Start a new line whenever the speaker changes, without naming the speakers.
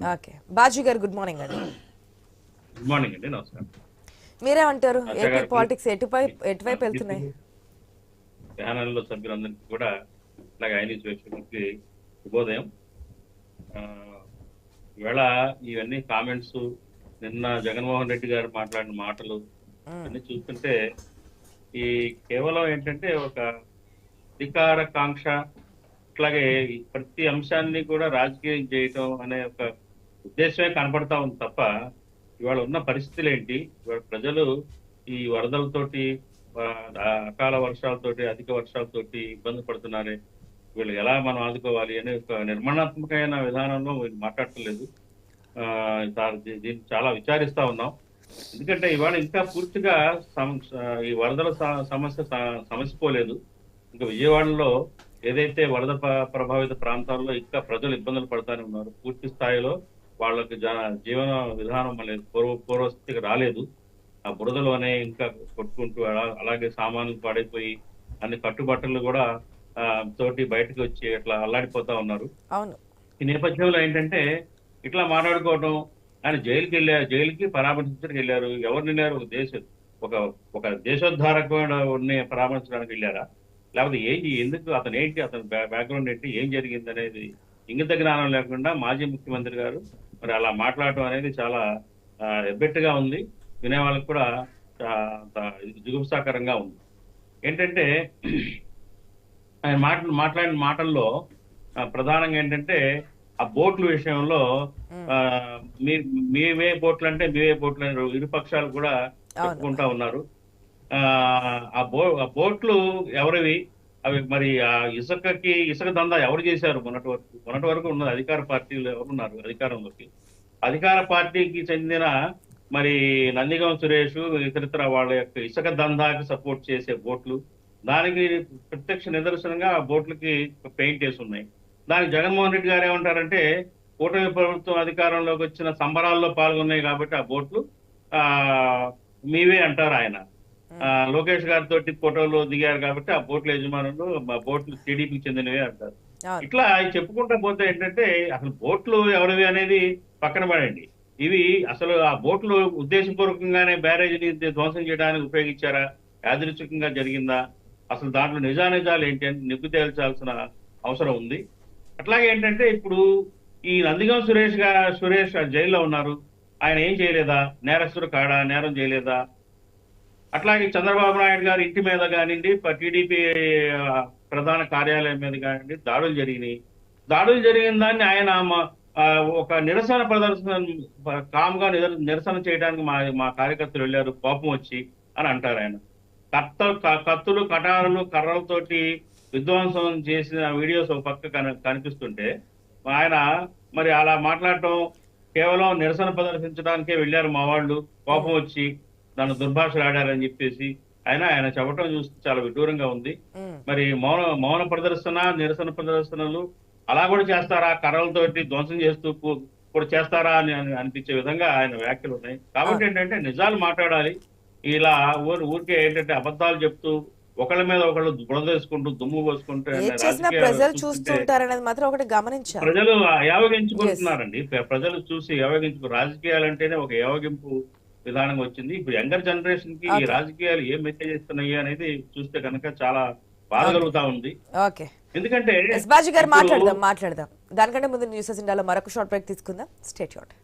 Okay. Baji గారు good morning అండి.
Good morning అండి నమస్కారం.
మీరేమంటారు? ఏపీ పాలిటిక్స్ ఎటువైపు ఎటువైపు వెళ్తున్నాయి?
ప్యానల్లో సభ్యులందరికీ కూడా అలాగే ఐనీ ప్రేక్షకులకి శుభోదయం. ఆ, ఈవేళ ఇవన్నీ కామెంట్స్ నిన్న జగన్మోహన్ రెడ్డి గారు మాట్లాడిన మాటలు ఇవన్నీ చూస్తుంటే ఈ కేవలం ఏంటంటే ఒక అధికార కాంక్ష అట్లాగే ప్రతి అంశాన్ని కూడా రాజకీయం చేయటం అనే ఒక ఉద్దేశమే కనపడతా ఉంది తప్ప ఇవాళ ఉన్న పరిస్థితులు ఏంటి ఇవాళ ప్రజలు ఈ వరదలతోటి అకాల వర్షాలతోటి అధిక వర్షాలతోటి ఇబ్బంది పడుతున్నారే. వీళ్ళు ఎలా మనం ఆదుకోవాలి అనే ఒక నిర్మాణాత్మకమైన విధానంలో వీళ్ళు మాట్లాడటలేదు ఆ, దీన్ని చాలా విచారిస్తా ఉన్నాం. ఎందుకంటే ఇవాళ ఇంకా పూర్తిగా ఈ వరదల సమస్య సమసిపోలేదు ఇంకా విజయవాడలో ఏదైతే వరద ప్రభావిత ప్రాంతాల్లో ఇంకా ప్రజలు ఇబ్బందులు పడతానే ఉన్నారు పూర్తి స్థాయిలో వాళ్ళకి జీవన విధానం మళ్ళీ పూర్వ పూర్వస్థితికి రాలేదు. ఆ బురదలోనే ఇంకా కొట్టుకుంటూ అలా- అలాగే సామాన్లు పాడైపోయి అన్ని కట్టుబట్టలు కూడా తోటి బయటకు వచ్చి అట్లా అల్లాడిపోతా ఉన్నారు. ఈ నేపథ్యంలో ఏంటంటే ఇట్లా మాట్లాడుకోవడం ఆయన జైలుకి వెళ్ళారు జైలుకి పరామర్శించడానికి వెళ్ళారు. ఎవరు వెళ్ళారు ఒక దేశ ఒక ఒక దేశోద్ధారకుడిని పరామర్శించడానికి వెళ్ళారా? లేకపోతే ఏంటి ఎందుకు అతను ఏంటి అతని బ్యాక్గ్రౌండ్ ఏంటి ఏం జరిగింది అనేది ఇంగిత జ్ఞానం లేకుండా మాజీ ముఖ్యమంత్రి గారు మరి అలా మాట్లాడటం అనేది చాలా ఎబ్బెట్టుగా ఉంది. వినే వాళ్ళకి కూడా జుగుప్సాకరంగా ఉంది. ఏంటంటే ఆయన మాట మాట్లాడిన మాటల్లో ప్రధానంగా ఏంటంటే ఆ బోట్ల విషయంలో మేమే. బోట్లు అంటే మేమే బోట్లు అని ఇరు పక్షాలు కూడా చెప్పుకుంటా ఉన్నారు. ఆ ఆ బో ఆ బోట్లు ఎవరివి? అవి మరి ఆ ఇసుకకి ఇసుక దందా ఎవరు చేశారు? మొన్నటి వరకు మొన్నటి వరకు ఉన్నది అధికార పార్టీలు ఎవరున్నారు అధికారంలోకి? అధికార పార్టీకి చెందిన మరి నందిగం సురేష్ ఇతరితర వాళ్ళ యొక్క ఇసుక దందాకి సపోర్ట్ చేసే బోట్లు దానికి ప్రత్యక్ష నిదర్శనంగా ఆ బోట్లకి పెయింట్ వేసి ఉన్నాయి దానికి జగన్మోహన్ రెడ్డి గారు ఏమంటారంటే కూటమి ప్రభుత్వం అధికారంలోకి వచ్చిన సంబరాల్లో పాల్గొన్నాయి కాబట్టి ఆ బోట్లు ఆ మీవే అంటారు ఆయన. లోకేష్ గారితో ఫోటోలు దిగారు కాబట్టి ఆ బోట్ల యజమానులు బోట్లు టీడీపీకి చెందినవే అంటారు. ఇట్లా చెప్పుకుంటా పోతే ఏంటంటే అసలు బోట్లు ఎవరివి అనేది పక్కన పడండి. ఇవి అసలు ఆ బోట్లు ఉద్దేశపూర్వకంగానే బ్యారేజీని ధ్వంసం చేయడానికి ఉపయోగించారా? యాదృచ్ఛికంగా జరిగిందా? అసలు దాంట్లో నిజానిజాలు ఏంటి అని నిగ్గు తేల్చాల్సిన అవసరం ఉంది. అట్లాగే ఏంటంటే ఇప్పుడు ఈ నందిగం సురేష్గా సురేష్ జైల్లో ఉన్నారు. ఆయన ఏం చేయలేదా? నేరస్తుడు కాడా? నేరం చేయలేదా? అట్లాగే చంద్రబాబు నాయుడు గారి ఇంటి మీద కానివ్వండి టీడీపీ ప్రధాన కార్యాలయం మీద కానివ్వండి దాడులు జరిగినాయి. దాడులు జరిగిన దాన్ని ఆయన మా- ఒక నిరసన ప్రదర్శన కామ్గా నిరసన చేయడానికి మా మా కార్యకర్తలు వెళ్ళారు కోపం వచ్చి అని అంటారు ఆయన. కత్త క- కత్తులు కటారులు కర్రలతోటి విధ్వంసం చేసిన వీడియోస్ ఒక పక్క కన- కనిపిస్తుంటే ఆయన మరి అలా మాట్లాడటం కేవలం నిరసన ప్రదర్శించడానికే వెళ్ళారు మా వాళ్ళు కోపం వచ్చి నన్ను దుర్భాషలు ఆడారని చెప్పేసి ఆయన ఆయన చెప్పడం చూస్తే చాలా విడ్డూరంగా ఉంది. మరి మౌన మౌన ప్రదర్శన నిరసన ప్రదర్శనలు అలా కూడా చేస్తారా? కర్రలతోటి ధ్వంసం చేస్తూ కూడా చేస్తారా అని అని అనిపించే విధంగా ఆయన వ్యాఖ్యలు ఉన్నాయి. కాబట్టి ఏంటంటే నిజాలు మాట్లాడాలి. ఇలా ఊరు ఊరికే ఏంటంటే అబద్ధాలు చెప్తూ ఒకళ్ళ మీద ఒకళ్ళు బురద వేసుకుంటూ దుమ్ము పోసుకుంటూ
ప్రజలు
చూస్తుంటే
చూస్తుంటారనేది మాత్రం ఒకటి గమనించాలి.
ప్రజలు యావగించుకుంటున్నారండి ప్ర- ప్రజలు చూసి యావగించుకు రాజకీయాలు అంటేనే ఒక యావగింపు విధానం వచ్చింది. ఇప్పుడు యంగర్ జనరేషన్కి ఈ. రాజకీయాలు ఏం మెసేజ్ ఇస్తున్నాయి అనేది చూస్తే కనుక చాలా బాధ కలుగుతా ఉంది.
ఓకే.
ఎందుకంటే
మాట్లాడదాం మాట్లాడదాం. దానికంటే ముందు న్యూసెస్ ఇండియాలో మరొక షార్ట్ బ్రేక్ తీసుకుందాం. State short